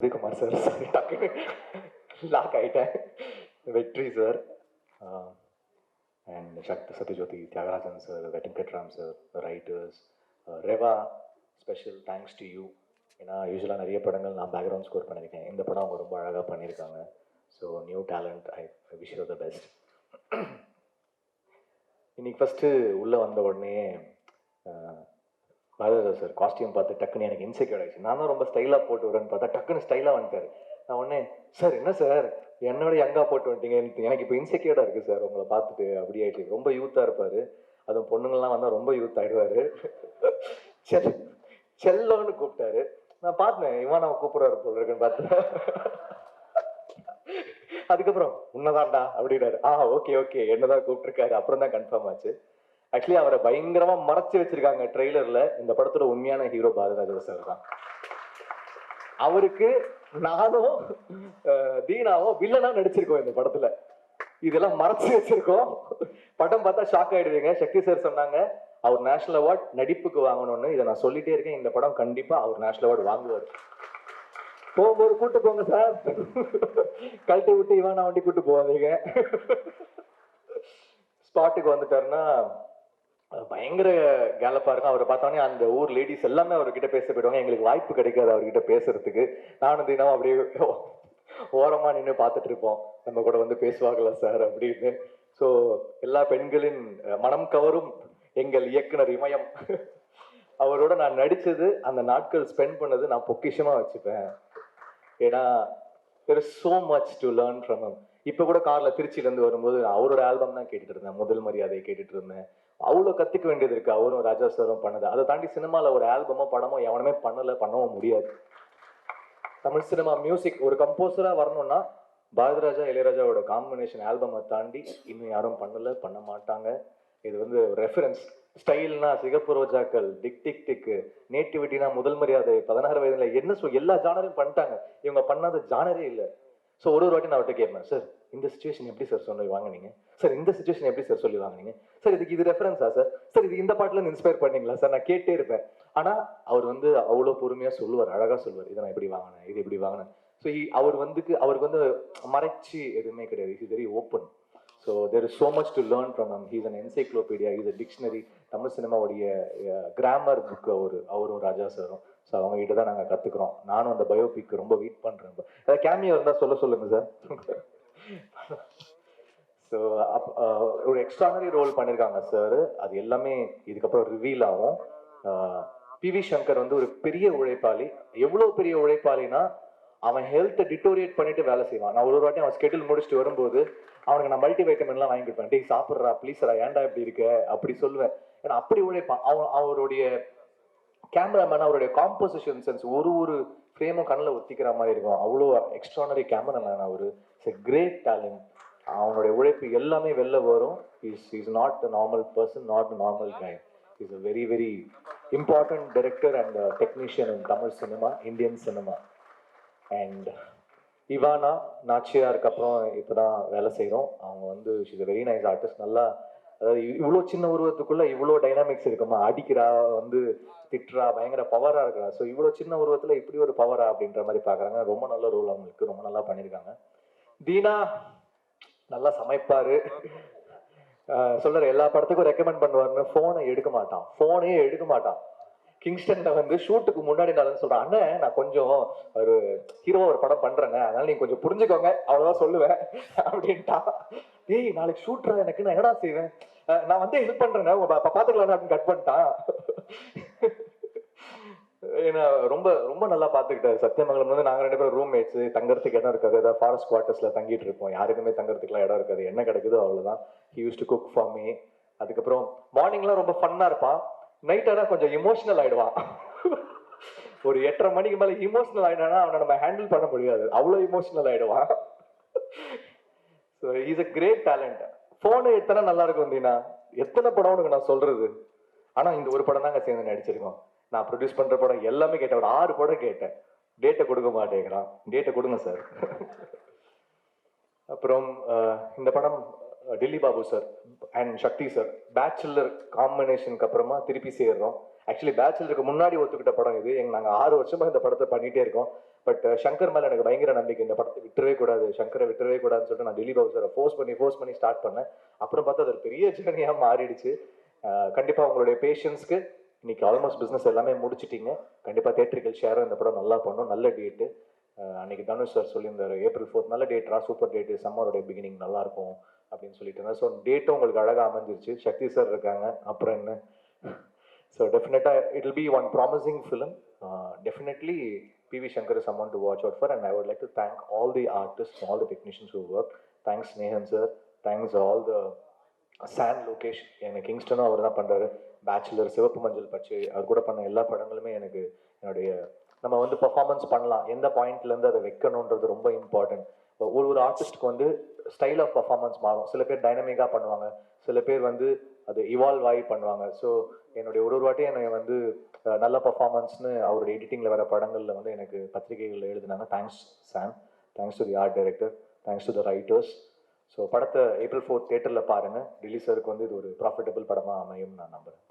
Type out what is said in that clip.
Udhayakumar sir டக்குன்னு lock ஆகிட்டேன் Vetri sir and Sakthi Sathyajothi Thyagarajan sir Venkatram sir writers Reva special thanks to you ஏன்னா யூஸ்வலாக நிறைய படங்கள் நான் பேக்ரவுண்ட் ஸ்கோர் பண்ணியிருக்கேன். இந்த படம் அவங்க ரொம்ப அழகாக பண்ணியிருக்காங்க. So new talent I wish you the best இன்னைக்கு ஃபஸ்ட்டு உள்ளே வந்த உடனே பாரதிராஜா சார் காஸ்டியூம் பார்த்து டக்குன்னு எனக்கு இன்செக்யூர் ஆயிடுச்சு. நான் தான் ரொம்ப ஸ்டைலாக போட்டு வரேன்னு பார்த்தா டக்குன்னு ஸ்டைலாக வந்துட்டார். நான் உடனே சார் என்ன சார்? என்னோட யங்காக போட்டு வந்துட்டீங்க. எனக்கு- இப்போ இன்செக்யூர்டாக இருக்குது சார் உங்களை பார்த்துட்டு. அப்படி ஆயிடுச்சு. ரொம்ப யூத்தாக இருப்பார். அதுவும் பொண்ணுங்கள்லாம் வந்தால் ரொம்ப யூத் ஆயிடுவாரு. செல் செல்லோன்னு கூப்பிட்டாரு. நான் பார்த்தேன் இவன் நான் கூப்பிடுறாரு போல இருக்குன்னு பார்த்தேன். அதுக்கப்புறம் உன்னதான்டா அப்படின்னாரு. ஆ ஓகே ஓகே. என்னதான் கூப்பிட்டுருக்காரு. அப்புறம் தான் கன்ஃபார்ம் ஆச்சு. ஆக்சுவலி அவரை பயங்கரமா மறைச்சு வச்சிருக்காங்க ட்ரெய்லர்ல இந்த படத்தோட உண்மையான ஹீரோ பாரதிராஜா சார் தான். அவருக்கு நானும் அஹ், தீனாவும் வில்லனா நடிச்சிருக்கோம் இந்த படத்துல. இதெல்லாம் மறைச்சு வச்சிருக்கோம். படம் பார்த்தா ஷாக் ஆயிடுவீங்க. சக்தி சார் சொன்னாங்க அவர் நேஷனல் அவார்ட் நடிப்புக்கு வாங்கணும்னு. இதை நான் சொல்லிட்டே இருக்கேன். இந்த படம் கண்டிப்பா அவர் நேஷனல் அவார்டு வாங்குவார். போகும்போது கூட்டு போங்க சார் கழட்டி விட்டு இவன் நான் வண்டி கூட்டு போவாதீங்க ஸ்பாட்டுக்கு வந்துட்டாருன்னா பயங்கர கேலப்பா இருக்கும் அவரை பார்த்தோன்னே அந்த ஊர் லேடிஸ் எல்லாமே அவர்கிட்ட பேச போயிடுவாங்க. எங்களுக்கு வாய்ப்பு கிடைக்காது அவர்கிட்ட பேசுறதுக்கு. நானும் தினம் அப்படியே ஓரமா நின்று பார்த்துட்டு இருப்போம். நம்ம கூட வந்து பேசுவாங்களா சார் அப்படின்னு. ஸோ எல்லா பெண்களின் மனம் கவரும் எங்கள் இயக்குனர் இமயம். அவரோட நான் நடித்தது அந்த நாட்கள் ஸ்பெண்ட் பண்ணது நான் பொக்கிஷமா வச்சுப்பேன். ஏன்னா there is so much to learn from இப்போ கூட கார்ல திருச்சியிலேருந்து வரும்போது அவரோட ஆல்பம் தான் கேட்டுட்டு இருந்தேன். முதல் மரியாதையை கேட்டுட்டு இருந்தேன். அவ்வளோ கற்றுக்க வேண்டியது இருக்கு. அவரும் ராஜா சாரும் பண்ணது. அதை தாண்டி சினிமாவில் ஒரு ஆல்பமோ படமோ எவனுமே பண்ணல பண்ணவும் முடியாது. தமிழ் சினிமா மியூசிக் ஒரு கம்போஸராக வரணும்னா பாரதிராஜா இளையராஜாவோட காம்பினேஷன் ஆல்பமை தாண்டி இன்னும் யாரும் பண்ணல பண்ண மாட்டாங்க. இது வந்து ரெஃபரன்ஸ் ஸ்டைல்னா சிகப்பு ரோஜாக்கள் டிக் டிக் டிக் நேட்டிவிட்டினா முதல் மரியாதை பதினாறு வயதுல என்ன சொல் எல்லா ஜானரையும் பண்ணிட்டாங்க. இவங்க பண்ணாத ஜானரே இல்லை. ஸோ ஒரு ஒரு வாட்டி நான் அவர்கிட்ட கேட்பேன் சார் இந்த சுச்சுவேஷன் எப்படி சார் சொல்லி வாங்குனீங்க? சார் இந்த சுச்சுவேஷன் எப்படி சார் சொல்லி வாங்குனீங்க? சார் இதுக்கு இது ரெஃபரன்ஸா சார்? சார் இது இந்த பாட்டில் இருந்து இன்ஸ்பயர் பண்ணீங்களா? சார் நான் கேட்டே இருப்பேன். ஆனால் அவர் வந்து அவ்வளோ பொறுமையாக சொல்லுவார் அழகாக சொல்லுவார் இதை நான் எப்படி வாங்கினேன் இது எப்படி வாங்கினேன். ஸோ அவர் வந்துக்கு அவருக்கு வந்து மறைச்சி எதுவுமே கிடையாது. Is very open so there is so much to learn from hmm he's an encyclopedia is a dictionary Tamil சினிமாவுடைய grammar book அவர் அவரும் ராஜா சாரும். ஸோ அவங்க கிட்ட தான் நாங்கள் கற்றுக்குறோம் நானும் அந்த பயோபிக் ரொம்ப வெயிட் பண்ணுறேன் ஏதாவது கேமியோ இருந்தால் சொல்ல சொல்லுங்க சார் ஸோ அப் ஒரு எக்ஸ்ட்ரானரி ரோல் பண்ணியிருக்காங்க சார் அது எல்லாமே இதுக்கப்புறம் ரிவீல் ஆகும். பிவி சங்கர் வந்து ஒரு பெரிய உழைப்பாளி. எவ்வளோ பெரிய உழைப்பாளினா அவன் ஹெல்த்தை டிட்டோரியேட் பண்ணிட்டு வேலை செய்வான். நான் ஒரு ஒரு வாட்டி அவன் ஸ்கெடியூல் முடிச்சுட்டு வரும்போது அவனுக்கு நான் மல்டி வைட்டமின்லாம் வாங்கி கொடுப்பேன். டேய் சாப்பிட்றா ப்ளீஸ்ரா ஏன்டா இப்படி இருக்க? அப்படி சொல்லுவேன். ஏன்னா அப்படி உழைப்பான். அவன் அவருடைய கேமராமேன் அவருடைய காம்போசிஷன் சென்ஸ் ஒரு ஒரு ஃப்ரேமும் கண்ணில் ஒத்திக்கிற மாதிரி இருக்கும். அவ்வளோ எக்ஸ்ட்ரானரி கேமராமேன் அவர். இட்ஸ் எ கிரேட் டேலண்ட் அவனுடைய உழைப்பு எல்லாமே வெளில வரும். Is is not a normal person not a normal guy is a very very important director and technician in Tamil cinema Indian cinema and Ivana நாச்சியாருக்கு அப்புறம் இப்போதான் வேலை செய்கிறோம் அவங்க வந்து ஷிஸ் வெரி நைஸ் ஆர்டிஸ்ட் நல்லா அதாவது இவ்வளோ சின்ன உருவத்துக்குள்ள இவ்வளோ டைனாமிக்ஸ் இருக்குமா? அடிக்கிறா வந்து திட்டுறா பயங்கர பவரா இருக்கிறா. ஸோ இவ்வளோ சின்ன உருவத்துல இப்படி ஒரு பவரா அப்படின்ற மாதிரி பார்க்குறாங்க ரொம்ப நல்ல ரோல் அவங்களுக்கு. ரொம்ப நல்லா பண்ணியிருக்காங்க. தீனா நல்லா சமைப்பாரு. சொல்கிற எல்லா படத்துக்கும் ரெக்கமெண்ட் பண்ணுவாருன்னு ஃபோனை எடுக்க மாட்டான். ஃபோனே எடுக்க மாட்டான். கிங்ஸ்டன்ல வந்து ஷூட்டுக்கு முன்னாடி நான் சொல்றேன். அண்ணன் நான் கொஞ்சம் ஒரு ஹீரோ ஒரு படம் பண்றேங்க. அதனால நீங்க கொஞ்சம் புரிஞ்சுக்கோங்க. அவ்வளவுதான் சொல்லுவேன். அப்படின்ட்டா. ஏய் நாளைக்கு ஷூட்ரா எனக்கு நான் என்னடா செய்வேன்? நான் வந்து ஹெல்ப் பண்றேங்க. உங்க பாத்துக்கலாம் அப்படின்னு கட் பண்ணிட்டான் ஏன்னா ரொம்ப ரொம்ப நல்லா பாத்துக்கிட்டாரு. சத்தியமங்கலம் வந்து நாங்க ரெண்டு பேரும் ரூம்மேட்ஸ் தங்கறதுக்கு இடம் இருக்காது. ஏதாவது ஃபாரஸ்ட் குவார்ட்டர்ஸ்ல தங்கிட்டு இருப்போம். யாருக்குமே தங்கறதுக்குலாம் இடம் இருக்காது. என்ன கிடைக்குதோ அவ்வளவுதான். He use to cook for me அதுக்கப்புறம் மார்னிங்லாம் ரொம்ப ஃபன்னா இருப்பான். நைட் ஆனால் கொஞ்சம் இமோஷனல் ஆயிடுவான். ஒரு எட்டரை மணிக்கு மேலே இமோஷனல் ஆயிடானா அவனை நம்ம ஹேண்டில் பண்ண முடியாது. அவ்வளோ இமோஷனல் ஆயிடுவான். So is a great talent phone எத்தனை நல்லா இருக்கும் தீனா? எத்தனை படம் உனக்கு நான் சொல்றது? ஆனால் இந்த ஒரு படம் தாங்க சேர்ந்து நடிச்சிருக்கோம். நான் ப்ரொடியூஸ் பண்ணுற படம் எல்லாமே கேட்டேன். ஒரு ஆறு படம் கேட்டேன். டேட்டை கொடுக்க மாட்டேங்கிறான். டேட்டை கொடுங்க சார் அப்புறம் இந்த படம் Dilli Babu sir and Sakthi sir. Bachelor காம்பினேஷனுக்கு அப்புறமா திருப்பி சேர்றோம். ஆக்சுவலி பேச்சுலருக்கு முன்னாடி ஒத்துக்கிட்ட படம் இது. எங்க நாங்கள் ஆறு வருஷமா இந்த படத்தை பண்ணிட்டே இருக்கோம். பட் சங்கர் மேலே எனக்கு பயங்கர நம்பிக்கை. இந்த படத்தை விட்டுறவே கூடாது. சங்கரை விட்டுறவே கூடாதுன்னு சொல்லிட்டு நான் திலீப் சாரை ஃபோர்ஸ் பண்ணி ஃபோர்ஸ் பண்ணி ஸ்டார்ட் பண்ணேன். அப்புறம் பார்த்தா அது ஒரு பெரிய ஜேர்னியாக மாறிடுச்சு. கண்டிப்பாக உங்களுடைய பேஷன்ஸ்க்கு இன்னைக்கு ஆல்மோஸ்ட் பிஸ்னஸ் எல்லாமே முடிச்சிட்டிங்க. கண்டிப்பாக தேட்டரிக்கல் ஷேரும் இந்த படம் நல்லா பண்ணும். நல்ல டேட்டு அன்னைக்கு தனுஷ் சார் சொல்லியிருந்தார் ஏப்ரல் ஃபோர்த் நல்ல டேட்ரா சூப்பர் டேட்டு சம்மரோட பிகினிங் நல்லா இருக்கும் அப்படின்னு சொல்லிட்டு. இருந்தேன் ஸோ டேட்டும் உங்களுக்கு அழகாக அமைஞ்சிருச்சு சக்தி சார் இருக்காங்க அப்புறம் என்ன? ஸோ டெஃபினட்டாக it will be one promising film definitely PV Shankar is someone to watch out for and I would like to thank all the artists all the technicians who work. Thanks sir thanks all the சாண்ட் லொகேஷ் எனக்கு கிங்ஸ்டனும் அவர் தான் பண்ணுறாரு bachelor சிவப்பு மஞ்சள் பச்சை அவர் கூட பண்ண எல்லா படங்களுமே எனக்கு என்னுடைய நம்ம வந்து பர்ஃபார்மன்ஸ் பண்ணலாம். எந்த பாயிண்ட்லேருந்து அதை வைக்கணுன்றது ரொம்ப இம்பார்ட்டன்ட் ஒரு ஒரு ஆர்டிஸ்ட்க்கு வந்து ஸ்டைல் ஆஃப் பர்ஃபார்மன்ஸ் மாறும். சில பேர் டைனமிக்காக பண்ணுவாங்க. சில பேர் வந்து அது இவால்வ் ஆகி பண்ணுவாங்க. ஸோ என்னுடைய ஒரு ஒரு வாட்டியும் என்னை வந்து நல்ல பர்ஃபார்மன்ஸ்னு அவருடைய எடிட்டிங்கில் வர படங்களில் வந்து எனக்கு பத்திரிகைகளில் எழுதினாங்க. Thanks Sam thanks to the art director thanks to the writers so படத்தை ஏப்ரல் ஃபோர்த் தேட்டரில் பாருங்கள் ரிலீஸருக்கு வந்து இது ஒரு ப்ராஃபிட்டபிள் படமாக அமையும் நான் நம்புகிறேன்